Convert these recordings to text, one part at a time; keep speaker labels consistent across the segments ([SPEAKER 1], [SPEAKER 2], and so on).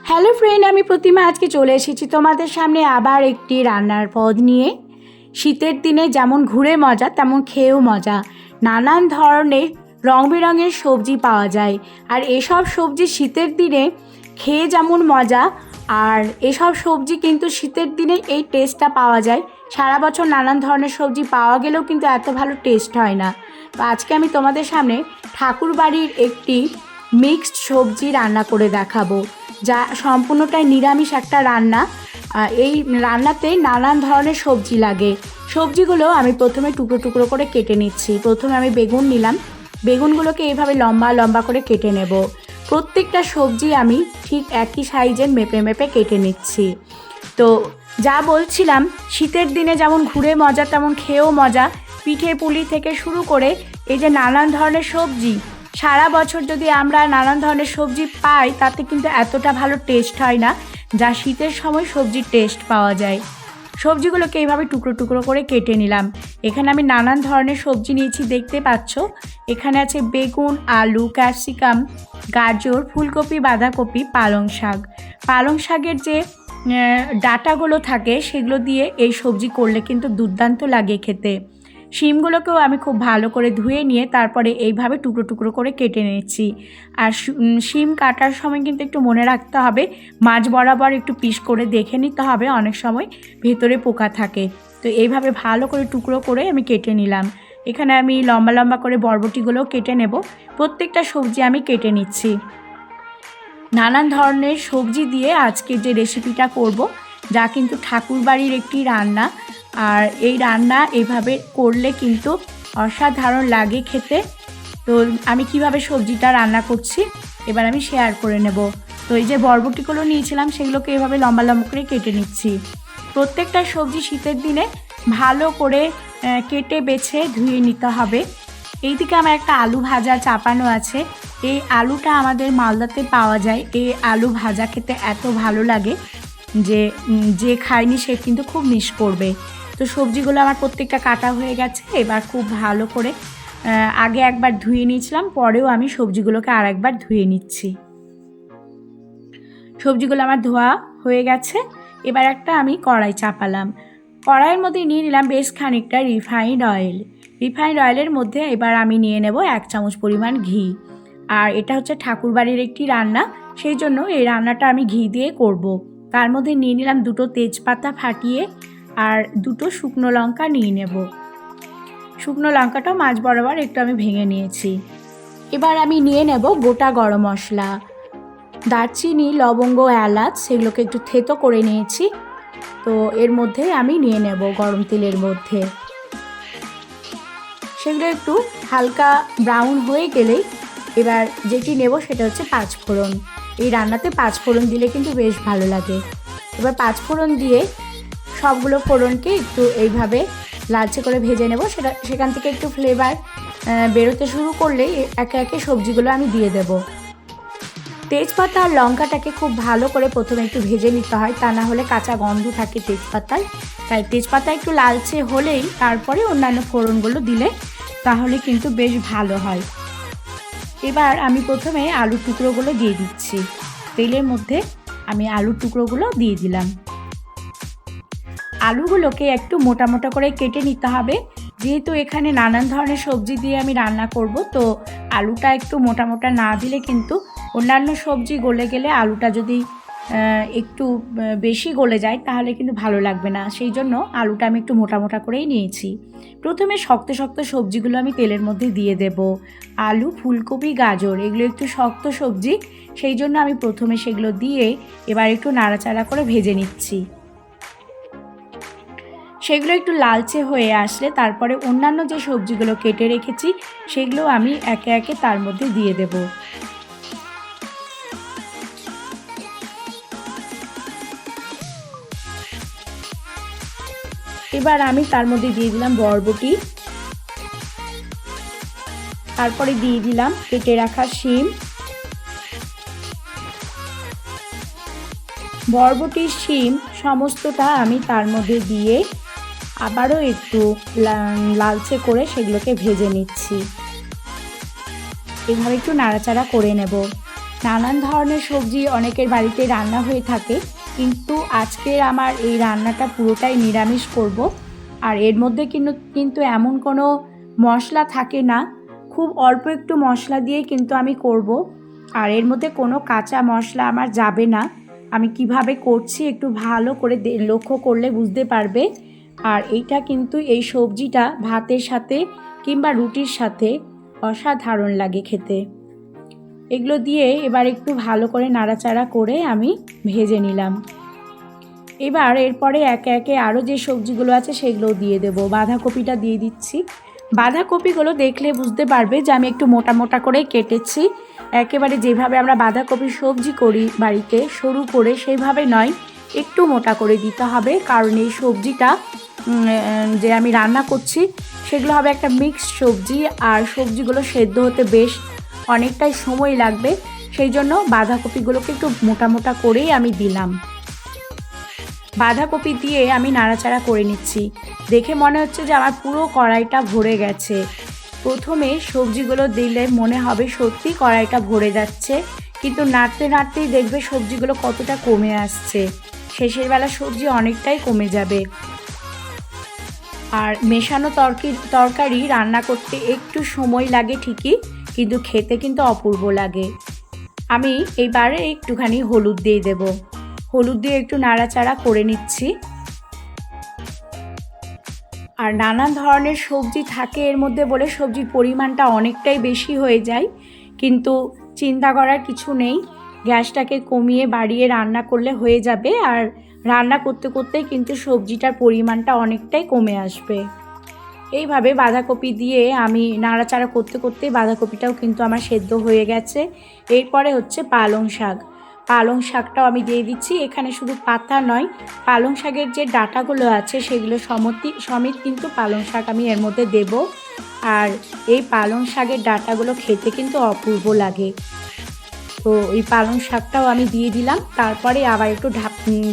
[SPEAKER 1] Hello friend, আমি প্রতিমা। আজকে চলে এসেছি তোমাদের সামনে আবার একটি রান্নার পদ নিয়ে। শীতের দিনে যেমন ঘুরে মজা, তেমন খেয়েও মজা। নানান ধরনের রং বেরঙের সবজি পাওয়া যায়। আর এসব সবজি শীতের দিনে খেয়ে যেমন মজা, আর এসব সবজি কিন্তু শীতের দিনে এই টেস্টটা পাওয়া যায়। সারা বছর নানান ধরনের সবজি পাওয়া গেলেও কিন্তু এত ভালো টেস্ট হয় না। তো আজকে আমি তোমাদের সামনে ঠাকুর বাড়ির একটি মিক্সড সবজি রান্না করে দেখাবো। যা সম্পূর্ণটাই নিরামিষ একটা রান্না। এই রান্নাতে নানান ধরনের সবজি লাগে। সবজিগুলো আমি প্রথমে টুকরো টুকরো করে কেটে নিচ্ছি। প্রথমে আমি বেগুন নিলাম। বেগুনগুলোকে এইভাবে লম্বা লম্বা করে কেটে নেব। প্রত্যেকটা সবজি আমি ঠিক একই সাইজের মেপে মেপে কেটে নিচ্ছি। তো যা বলছিলাম, শীতের দিনে যেমন ঘুরে মজা, তেমন খেয়েও মজা। পিঠে পুলি থেকে শুরু করে এই যে নানান ধরনের সবজি সারা বছর যদি আমরা নানান ধরনের সবজি পাই, তাতে কিন্তু এতটা ভালো টেস্ট হয় না যা শীতের সময় সবজির টেস্ট পাওয়া যায়। সবজিগুলোকে এইভাবে টুকরো টুকরো করে কেটে নিলাম। এখানে আমি নানান ধরনের সবজি নিয়েছি, দেখতে পাচ্ছ। এখানে আছে বেগুন, আলু, ক্যাপসিকাম, গাজর, ফুলকপি, বাঁধাকপি, পালং শাক। পালং শাকের যে ডাটাগুলো থাকে, সেগুলো দিয়ে এই সবজি করলে কিন্তু দুর্দান্ত লাগে খেতে। শিমগুলোকেও আমি খুব ভালো করে ধুয়ে নিয়ে তারপরে এইভাবে টুকরো টুকরো করে কেটে নিচ্ছি। আর শিম কাটার সময় কিন্তু একটু মনে রাখতে হবে, মাছ বরাবর একটু পিস করে দেখে নিতে হবে, অনেক সময় ভেতরে পোকা থাকে। তো এইভাবে ভালো করে টুকরো করে আমি কেটে নিলাম। এখানে আমি লম্বা লম্বা করে বরবটিগুলোও কেটে নেব, প্রত্যেকটা সবজি আমি কেটে নিচ্ছি। নানান ধরনের সবজি দিয়ে আজকে যে রেসিপিটা করব যা কিন্তু ঠাকুরবাড়ির একটি রান্না। আর এই রান্না এভাবে করলে কিন্তু অসাধারণ লাগে খেতে। তো আমি কীভাবে সবজিটা রান্না করছি, এবার আমি শেয়ার করে নেব। তো এই যে বরবটিগুলো নিয়েছিলাম, সেগুলোকে এভাবে লম্বা লম্বা করে কেটে নিচ্ছি। প্রত্যেকটা সবজি শীতের দিনে ভালো করে কেটে বেছে ধুয়ে নিতে হবে। এইদিকে আমার একটা আলু ভাজা চাপানো আছে। এই আলুটা আমাদের মালদাতে পাওয়া যায়। এই আলু ভাজা খেতে এত ভালো লাগে। যে যে খায়নি সে কিন্তু খুব মিস করবে। তো সবজিগুলো আমার প্রত্যেকটা কাটা হয়ে গেছে, এবার খুব ভালো করে আগে একবার ধুয়ে নিয়েছিলাম, পরেও আমি সবজিগুলোকে আর একবার ধুয়ে নিচ্ছি। সবজিগুলো আমার ধোয়া হয়ে গেছে, এবার একটা আমি কড়াই চাপালাম। কড়াইয়ের মধ্যে নিয়ে নিলাম বেশ খানিকটা রিফাইন্ড অয়েল রিফাইন্ড অয়েলের মধ্যে এবার আমি নিয়ে নেব এক চামচ পরিমাণ ঘি। আর এটা হচ্ছে ঠাকুরবাড়ির একটি রান্না, সেই জন্য এই রান্নাটা আমি ঘি দিয়ে করব। তার মধ্যে নিয়ে নিলাম দুটো তেজপাতা ফাটিয়ে আর দুটো শুকনো লঙ্কা নিয়ে নেব। শুকনো লঙ্কাটাও মাছ বরাবর একটু আমি ভেঙে নিয়েছি। এবার আমি নিয়ে নেব গোটা গরম মশলা। দারচিনি, লবঙ্গ, এলাচ সেগুলোকে একটু থেতো করে নিয়েছি। তো এর মধ্যে আমি নিয়ে নেব গরম তেলের মধ্যে। সেগুলো একটু হালকা ব্রাউন হয়ে গেলেই এবার যেটি নেব সেটা হচ্ছে পাঁচফোড়ন। এই রান্নাতে পাঁচ ফোড়ন দিলে কিন্তু বেশ ভালো লাগে। এবার পাঁচ ফোড়ন দিয়ে সবগুলো ফোড়নকে একটু এইভাবে লালচে করে ভেজে নেব। সেটা, সেখান থেকে একটু ফ্লেভার বেরোতে শুরু করলেই একে একে সবজিগুলো আমি দিয়ে দেবো। তেজপাতা আর লঙ্কাটাকে খুব ভালো করে প্রথমে একটু ভেজে নিতে হয়, তা না হলে কাঁচা গন্ধ থাকে তেজপাতায়। তাই তেজপাতা একটু লালচে হলেই তারপরে অন্যান্য ফোড়নগুলো দিলে তাহলে কিন্তু বেশ ভালো হয়। এবার আমি প্রথমে আলুর টুকরোগুলো দিয়ে দিচ্ছি। তেলের মধ্যে আমি আলুর টুকরোগুলো দিয়ে দিলাম। আলুগুলোকে একটু মোটা মোটা করে কেটে নিতে হবে। যেহেতু এখানে নানান ধরনের সবজি দিয়ে আমি রান্না করব, তো আলুটা একটু মোটা মোটা না দিলে কিন্তু অন্যান্য সবজি গলে গেলে আলুটা যদি একটু বেশি গলে যায়, তাহলে কিন্তু ভালো লাগবে না। সেই জন্য আলুটা আমি একটু মোটা মোটা করেই নিয়েছি। প্রথমে শক্ত শক্ত সবজিগুলো আমি তেলের মধ্যে দিয়ে দেব। আলু, ফুলকপি, গাজর, এগুলো একটু শক্ত সবজি, সেই জন্য আমি প্রথমে সেগুলো দিয়ে এবার একটু নাড়াচাড়া করে ভেজে নিচ্ছি। সেগুলো একটু লালচে হয়ে আসলে তারপরে অন্যান্য যে সবজিগুলো কেটে রেখেছি, সেগুলো আমি একে একে তার মধ্যে দিয়ে দেব। এবার আমি তার মধ্যে দিয়ে দিলাম বরবটি। তারপরে দিয়ে দিলাম কেটে রাখা শিম। বরবটির শিম সমস্তটা আমি তার মধ্যে দিয়ে আবারও একটু লালচে করে সেগুলোকে ভেজে নিচ্ছি। এভাবে একটু নাড়াচাড়া করে নেব। নানান ধরনের সবজি অনেকের বাড়িতে রান্না হয়ে থাকে। কিন্তু আজকের আমার এই রান্নাটা পুরোটাই নিরামিষ করব। আর এর মধ্যে কিন্তু কিন্তু এমন কোনো মশলা থাকে না। খুব অল্প একটু মশলা দিয়ে কিন্তু আমি করব। আর এর মধ্যে কোনো কাঁচা মশলা আমার যাবে না। আমি কীভাবে করছি একটু ভালো করে লক্ষ্য করলে বুঝতে পারবে। আর এইটা কিন্তু এই সবজিটা ভাতের সাথে কিংবা রুটির সাথে অসাধারণ লাগে খেতে। এগুলো দিয়ে এবার একটু ভালো করে নাড়াচাড়া করে আমি ভেজে নিলাম। এবার এরপরে একে একে আরও যে সবজিগুলো আছে সেগুলো দিয়ে দেব। বাঁধাকপিটা দিয়ে দিচ্ছি। বাঁধাকপিগুলো দেখলে বুঝতে পারবে যে আমি একটু মোটা মোটা করে কেটেছি। একেবারে যেভাবে আমরা বাঁধাকপির সবজি করি বাড়িতে, সরু করে সেইভাবে নয়, একটু মোটা করে দিতে হবে। কারণ এই সবজিটা যে আমি রান্না করছি, সেগুলো হবে একটা মিক্সড সবজি। আর সবজিগুলো সেদ্ধ হতে বেশ অনেকটাই সময় লাগবে, সেই জন্য বাঁধাকপিগুলোকে একটু মোটা মোটা করেই আমি দিলাম। বাঁধাকপি দিয়ে আমি নাড়াচাড়া করে নিচ্ছি। দেখে মনে হচ্ছে যে আমার পুরো কড়াইটা ভরে গেছে। প্রথমে সবজিগুলো দিলে মনে হবে সত্যি কড়াইটা ভরে যাচ্ছে, কিন্তু নাড়তে নাড়তেই দেখবে সবজিগুলো কতটা কমে আসছে। শেষের বেলা সবজি অনেকটাই কমে যাবে। আর মেশানো তরকি, তরকারি রান্না করতে একটু সময় লাগে ঠিকই কিন্তু খেতে কিন্তু অপূর্ব লাগে। আমি এইবারে একটুখানি হলুদ দিয়ে দেব। হলুদ দিয়ে একটু নাড়াচাড়া করে নিচ্ছি। আর নানান ধরনের সবজি থাকে এর মধ্যে বলে সবজির পরিমাণটা অনেকটাই বেশি হয়ে যায়। কিন্তু চিন্তা করার কিছু নেই। গ্যাসটাকে কমিয়ে বাড়িয়ে রান্না করলে হয়ে যাবে। আর রান্না করতে করতে কিন্তু সবজিটার পরিমাণটা অনেকটাই কমে আসবে। এইভাবে বাঁধাকপি দিয়ে আমি নাড়াচাড়া করতে করতে বাঁধাকপিটাও কিন্তু আমার সেদ্ধ হয়ে গেছে। এরপরে হচ্ছে পালং শাক। পালং শাকটাও আমি দিয়ে দিচ্ছি। এখানে শুধু পাতা নয়, পালং শাকের যে ডাটাগুলো আছে সেগুলো সমতি, সমেত কিন্তু পালং শাক আমি এর মধ্যে দেব। আর এই পালং শাকের ডাটাগুলো খেতে কিন্তু অপূর্ব লাগে। তো এই পালং শাকটাও আমি দিয়ে দিলাম। তারপরে আবার একটু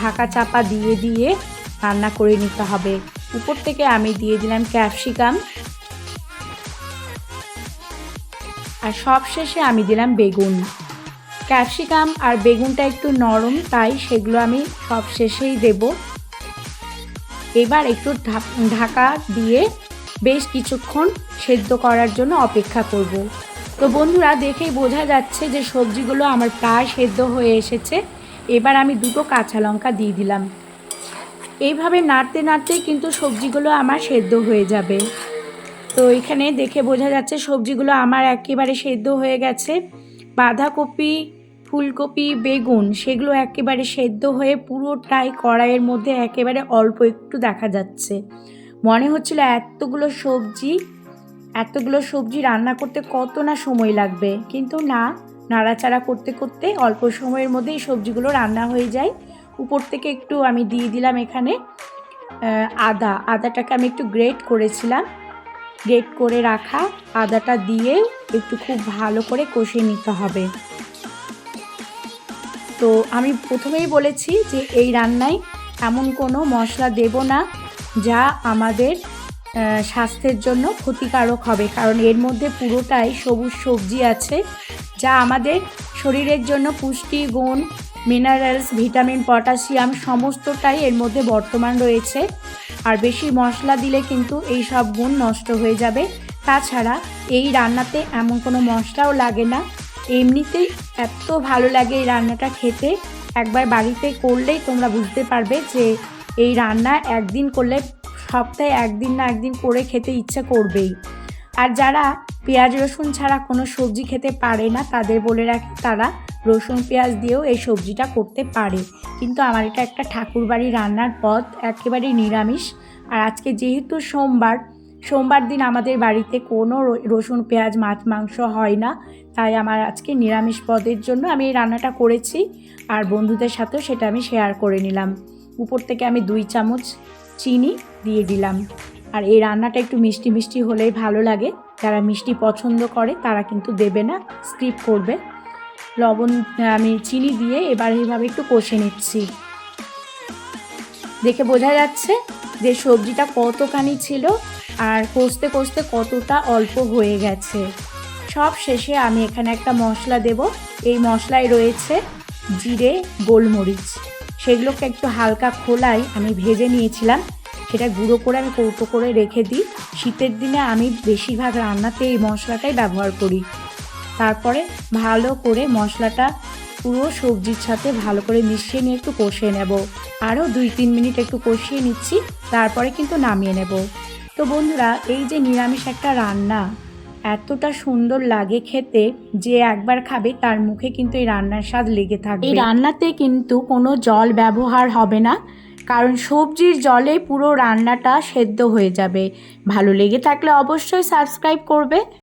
[SPEAKER 1] ঢাকা চাপা দিয়ে দিয়ে রান্না করে নিতে হবে। উপর থেকে আমি দিয়ে দিলাম ক্যাপসিকাম। আর সব শেষে আমি দিলাম বেগুন। ক্যাপসিকাম আর বেগুনটা একটু নরম, তাই সেগুলো আমি সব শেষেই দেব। এবার একটু ঢাকা দিয়ে বেশ কিছুক্ষণ সেদ্ধ করার জন্য অপেক্ষা করব। তো বন্ধুরা, দেখেই বোঝা যাচ্ছে যে সবজিগুলো আমার প্রায় সেদ্ধ হয়ে এসেছে। এবার আমি দুটো কাঁচা লঙ্কা দিয়ে দিলাম। এইভাবে নাড়তে নাড়তেই কিন্তু সবজিগুলো আমার সেদ্ধ হয়ে যাবে। তো এখানে দেখে বোঝা যাচ্ছে সবজিগুলো আমার একেবারে সেদ্ধ হয়ে গেছে। বাঁধাকপি, ফুলকপি, বেগুন সেগুলো একেবারে সেদ্ধ হয়ে পুরোটাই কড়াইয়ের মধ্যে একেবারে অল্প একটু দেখা যাচ্ছে। মনে হচ্ছিল এতগুলো সবজি এতগুলো সবজি রান্না করতে কত না সময় লাগবে। কিন্তু না, নাড়াচাড়া করতে করতে অল্প সময়ের মধ্যেই সবজিগুলো রান্না হয়ে যায়। উপর থেকে একটু আমি দিয়ে দিলাম এখানে আদা। আদাটাকে আমি একটু গ্রেট করেছিলাম। গ্রেট করে রাখা আদাটা দিয়ে একটু খুব ভালো করে কষিয়ে নিতে হবে। তো আমি প্রথমেই বলেছি যে এই রান্নায় এমন কোনো মশলা দেব না যা আমাদের স্বাস্থ্যের জন্য ক্ষতিকারক হবে। কারণ এর মধ্যে পুরোটাই সবুজ সবজি আছে যা আমাদের শরীরের জন্য পুষ্টি গুণ মিনারেলস, ভিটামিন, পটাশিয়াম সমস্তটাই এর মধ্যে বর্তমান রয়েছে। আর বেশি মশলা দিলে কিন্তু এই সব গুণ নষ্ট হয়ে যাবে। তাছাড়া এই রান্নাতে এমন কোনো মশলাও লাগে না। এমনিতেই এত ভালো লাগে এই রান্নাটা খেতে। একবার বাড়িতে করলেই তোমরা বুঝতে পারবে যে এই রান্না একদিন করলে সপ্তাহে একদিন না একদিন করে খেতে ইচ্ছা করবেই। আর যারা পেঁয়াজ, রসুন ছাড়া কোনো সবজি খেতে পারে না। তাদের বলে রাখি তারা রসুন, পেঁয়াজ দিয়েও এই সবজিটা করতে পারে। কিন্তু আমার এটা একটা ঠাকুরবাড়ি রান্নার পদ একেবারেই নিরামিষ। আর আজকে যেহেতু সোমবার সোমবার দিন আমাদের বাড়িতে কোনো রসুন, পেঁয়াজ, মাছ, মাংস হয় না। তাই আমার আজকে নিরামিষ পদের জন্য আমি এই রান্নাটা করেছি। আর বন্ধুদের সাথেও সেটা আমি শেয়ার করে নিলাম। উপর থেকে আমি দুই চামচ চিনি দিয়ে দিলাম। আর এই রান্নাটা একটু মিষ্টি মিষ্টি হলেই ভালো লাগে। যারা মিষ্টি পছন্দ করে, তারা কিন্তু দেবে না স্কিপ করবে। লবণ, আমি চিনি দিয়ে এবার এইভাবে একটু কষে নিচ্ছি। দেখে বোঝা যাচ্ছে যে সবজিটা কতখানি ছিল আর কষতে কষতে কতটা অল্প হয়ে গেছে। সব শেষে আমি এখানে একটা মশলা দেব। এই মশলায় রয়েছে জিরে, গোলমরিচ। সেগুলোকে একটু হালকা খোলাই আমি ভেজে নিয়েছিলাম। সেটা গুঁড়ো করে আমি কৌটো করে রেখে দিই। শীতের দিনে আমি বেশিরভাগ রান্নাতে এই মশলাটাই ব্যবহার করি। তারপরে ভালো করে মশলাটা পুরো সবজির সাথে ভালো করে মিশিয়ে নিয়ে একটু কষিয়ে নেব। আরও দুই তিন মিনিট একটু কষিয়ে নিচ্ছি, তারপরে কিন্তু নামিয়ে নেব। তো বন্ধুরা, এই যে নিরামিষ একটা রান্না, এতটা সুন্দর লাগে খেতে যে একবার খাবে তার মুখে কিন্তু এই রান্নার স্বাদ লেগে থাকবে। এই রান্নাতে কিন্তু কোনো জল ব্যবহার হবে না। কারণ সবজির জলে পুরো রান্নাটা সেদ্ধ হয়ে যাবে। ভালো লেগে থাকলে অবশ্যই সাবস্ক্রাইব করবে।